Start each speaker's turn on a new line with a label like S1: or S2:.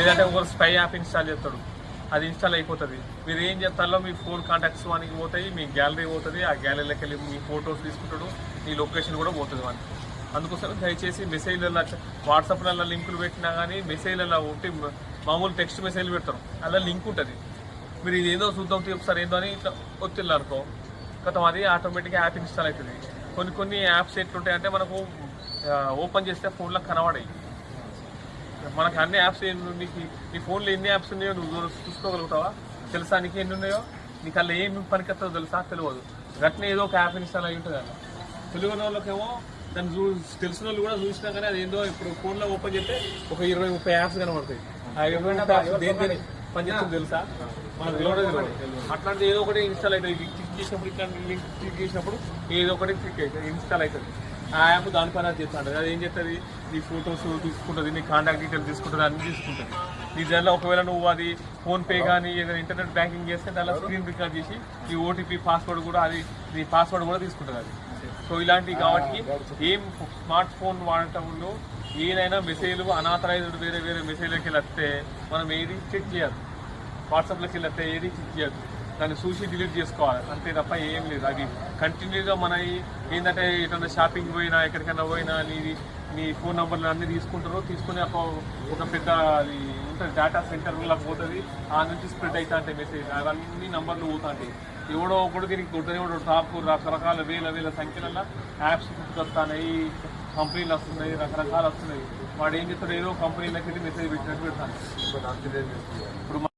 S1: లేదంటే ఒక spy app install చేస్తాడు. అది ఇన్స్టాల్ అయిపోతుంది. మీరు ఏం చేస్తారో మీ ఫోన్ కాంటాక్ట్స్ వానికి పోతాయి మీ గ్యాలరీ పోతుంది ఆ గ్యాలరీలోకి వెళ్ళి మీ ఫొటోస్ తీసుకుంటాడు మీ లొకేషన్ కూడా పోతుంది వానికి. అందుకోసం దయచేసి మెసేజ్లలో వాట్సాప్లలో లింకులు పెట్టినా కానీ మెసేజ్లలో ఒకటి మామూలు టెక్స్ట్ మెసేజ్లు పెడతారు. అలా లింక్ ఉంటుంది. మీరు ఇది ఏదో చూద్దాం తీ ఒకసారి ఏందో అని ఇట్లా ఒత్తిళ్ళు అనుకో గతం అది ఆటోమేటిక్గా యాప్ ఇన్స్టాల్ అవుతుంది. కొన్ని కొన్ని యాప్స్ ఎట్లుంటాయంటే మనకు ఓపెన్ చేస్తే ఫోన్లో కనబడాయి. మనకు అన్ని యాప్స్ ఏంటి నీకు నీ ఫోన్లో ఎన్ని యాప్స్ ఉన్నాయో నువ్వు చూసుకోగలుగుతావా? తెలుసా నీకు ఎన్ని ఉన్నాయో? నీకు అలా ఏం పనికొస్తుందో తెలుసా? తెలియదు. గట్టిన ఏదో ఒక యాప్ ఇన్స్టాల్ అయి ఉంటుంది అలా తెలియని వాళ్ళకేమో దాన్ని చూ తెలిసిన వాళ్ళు కూడా చూసినా కానీ అది ఏందో ఇప్పుడు ఫోన్లో ఓపెన్ చేస్తే ఒక ఇరవై ముప్పై యాప్స్ కనబడతాయి. ఆ ఇరవై దేని దేని పనిచేస్తుంది తెలుసా? మనకు తెలియదు అట్లాంటి ఏదో ఒకటి ఇన్స్టాల్ అవుతుంది. క్లిక్ చేసినప్పుడు ఇట్లాంటి లింక్ క్లిక్ చేసినప్పుడు ఏదో ఒకటి క్లిక్ అవుతుంది. ఇన్స్టాల్ అవుతుంది. ఆ యాప్ దాని పని అది ఏం చేస్తుంది నీ ఫొటోస్ తీసుకుంటుంది నీ కాంటాక్ట్ డీటెయిల్స్ తీసుకుంటుంది అన్ని తీసుకుంటుంది. నీ దానిలో ఒకవేళ నువ్వు అది ఫోన్పే కానీ ఏదైనా ఇంటర్నెట్ బ్యాంకింగ్ చేస్తే దానిలో స్క్రీన్ రికార్డ్ చేసి ఈ ఓటీపీ పాస్వర్డ్ కూడా అది నీ పాస్వర్డ్ కూడా తీసుకుంటుంది అది. సో ఇలాంటివి కాబట్టి ఏం స్మార్ట్ ఫోన్ వాడటంలో ఏదైనా మెసేజ్లు అనాథరైజ్డ్ వేరే వేరే మెసేజ్లకి వెళ్ళి వస్తే మనం ఏది చెక్ చేయాలి? వాట్సాప్లోకి వెళ్ళి వస్తే ఏది చెక్ చేయద్దు దాన్ని చూసి డిలీట్ చేసుకోవాలి. అంతే తప్ప ఏం లేదు. అది కంటిన్యూగా మన ఏంటంటే ఎటన్నా షాపింగ్ పోయినా ఎక్కడికైనా పోయినా నీది నీ ఫోన్ నెంబర్లు అన్నీ తీసుకుంటారు. తీసుకుని ఒక ఒక పెద్ద అది ఉంటుంది డేటా సెంటర్లోకి పోతుంది. ఆ నుంచి స్ప్రెడ్ అవుతా ఉంటాయి మెసేజ్ అవన్నీ నంబర్లు పోతాయి ఎవడో ఒకడు దీనికి కొట్టని ఎవడో టాప్ రకరకాల వేల వేల సంఖ్యలలో యాప్స్ పుట్టుకొస్తాయి కంపెనీలు వస్తున్నాయి రకరకాలు వస్తున్నాయి. వాడు ఏం చేస్తాడు ఏదో కంపెనీలకి మెసేజ్ పెట్టినట్టు పెడతాను ఇప్పుడు